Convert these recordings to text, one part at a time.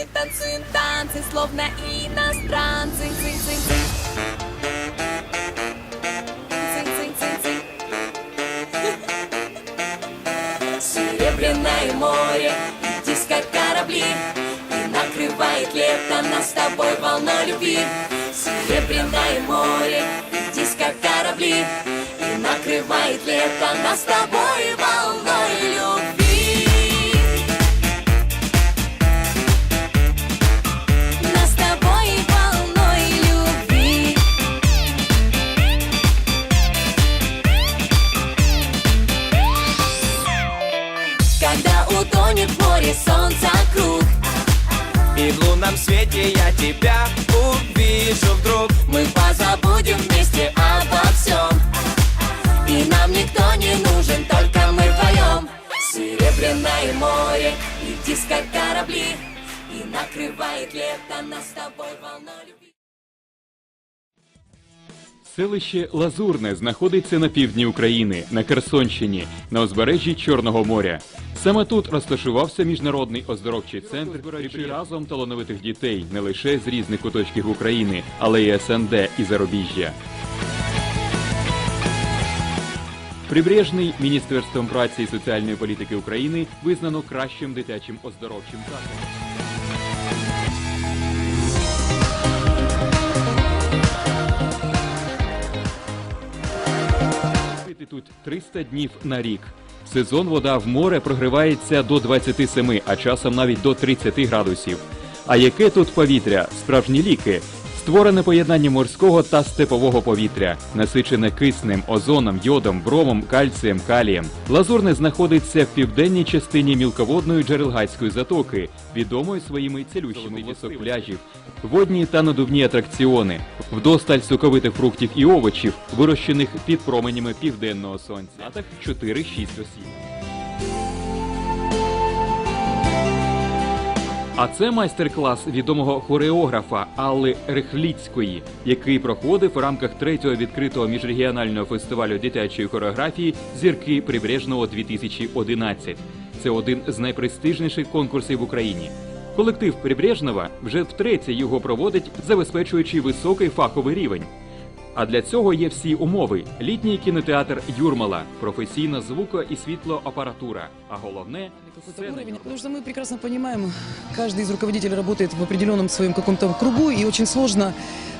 мы танцуем танцы, словно иностранцы. Серебряное море, диско корабли И накрывает лето нас с тобой волной любви Серебряное море, диско корабли И накрывает лето нас с тобой волной И лунном свете я тебя увижу. Вдруг Мы позабудем вместе обо всем. И нам никто не нужен, только мы вдвоем. Серебряное море и диско корабли И накрывает лето нас с тобой волной любви Селище Лазурне знаходиться на півдні України, на Херсонщині, на узбережжі Чорного моря. Саме тут розташувався міжнародний оздоровчий центр, збираючи разом талановитих дітей не лише з різних куточків України, але й СНД і зарубіжжя. Прибережний Міністерством праці і соціальної політики України визнано кращим дитячим оздоровчим закладом. Тут 300 днів на рік. Сезон вода в море прогривається до 27, а часом навіть до 30 градусів. А яке тут повітря? Справжні ліки. Створене поєднання морського та степового повітря, насичене киснем, озоном, йодом, бромом, кальцієм, калієм. Лазурне знаходиться в південній частині мілководної Джерелгацької затоки, відомої своїми цілющими лісок пляжів, водні та надувні атракціони, вдосталь соковитих фруктів і овочів, вирощених під променями південного сонця. А так 4-6 осіб. А це майстер-клас відомого хореографа Алли Рехліцької, який проходив у рамках третього відкритого міжрегіонального фестивалю дитячої хореографії Зірки Прибережного 2011. Це один з найпрестижніших конкурсів в Україні. Колектив Прибережного вже втретє його проводить, забезпечуючи високий фаховий рівень. А для цього є всі умови: літній кінотеатр Юрмала, професійна звуко- і світлоапаратура. А головне какой-то сцена уровень. Потому что мы прекрасно понимаем, каждый из руководителей работает в определенном своем каком-то кругу, и очень сложно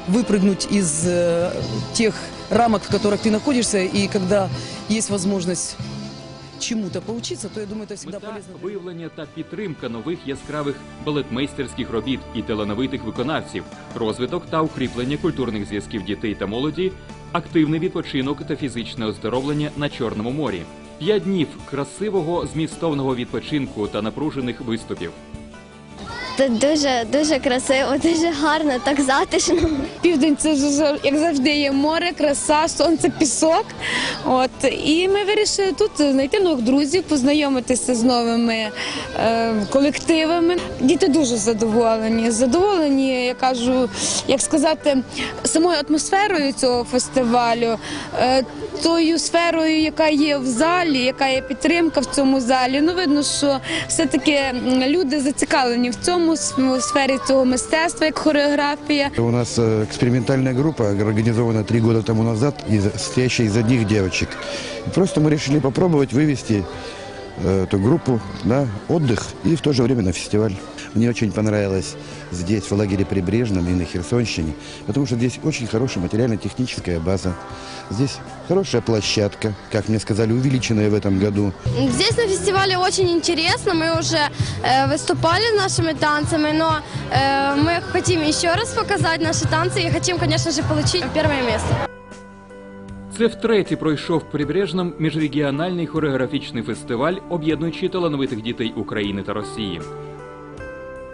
выпрыгнуть из э, тех рамок, в которых ты находишься, и когда есть возможность чему-то поучиться, то я думаю, это всегда Мета полезно. виявлення та підтримка нових яскравих балетмейстерських робіт і талановитих виконавців, розвиток та укріплення культурних зв'язків дітей та молоді, активний відпочинок та фізичне оздоровлення на Чорному морі. П'ять днів красивого змістовного відпочинку та напружених виступів. Тут дуже дуже красиво, дуже гарно, так затишно. Південь це як завжди є море, краса, сонце, пісок. От і ми вирішили тут знайти нових друзів, познайомитися з новими е, колективами. Діти дуже задоволені. Задоволені, я кажу, як сказати, самою атмосферою цього фестивалю, е, тою сферою, яка є в залі, яка є підтримка в цьому залі. Ну видно, що все-таки люди зацікавлені в цьому в сфері цього мистецтва, як хореографія. У нас э, экспериментальная группа, организована три года тому назад, из, состоящая из одних девочек. И просто мы решили попробовать вывести э, эту группу на отдых и в то же время на фестиваль. Мне очень понравилось здесь, в лагере Прибрежном и на Херсонщине, потому что здесь очень хорошая материально-техническая база. Здесь хорошая площадка, как мне сказали, увеличенная в этом году. Здесь на фестивале очень интересно. Мы уже э, выступали с нашими танцами, но э, мы хотим еще раз показать наши танцы и хотим, конечно же, получить первое место. Це втретє пройшов прибережним міжрегіональний хореографічний фестиваль, об'єднуючи талановитих дітей України та Росії.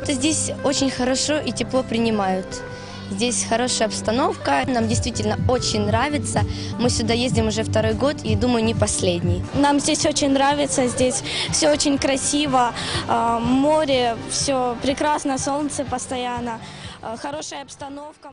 Здесь очень хорошо и тепло принимают. Здесь хорошая обстановка, нам действительно очень нравится. Мы сюда ездим уже второй год и, думаю, не последний. Нам здесь очень нравится, здесь все очень красиво, море, все прекрасно, солнце постоянно, хорошая обстановка.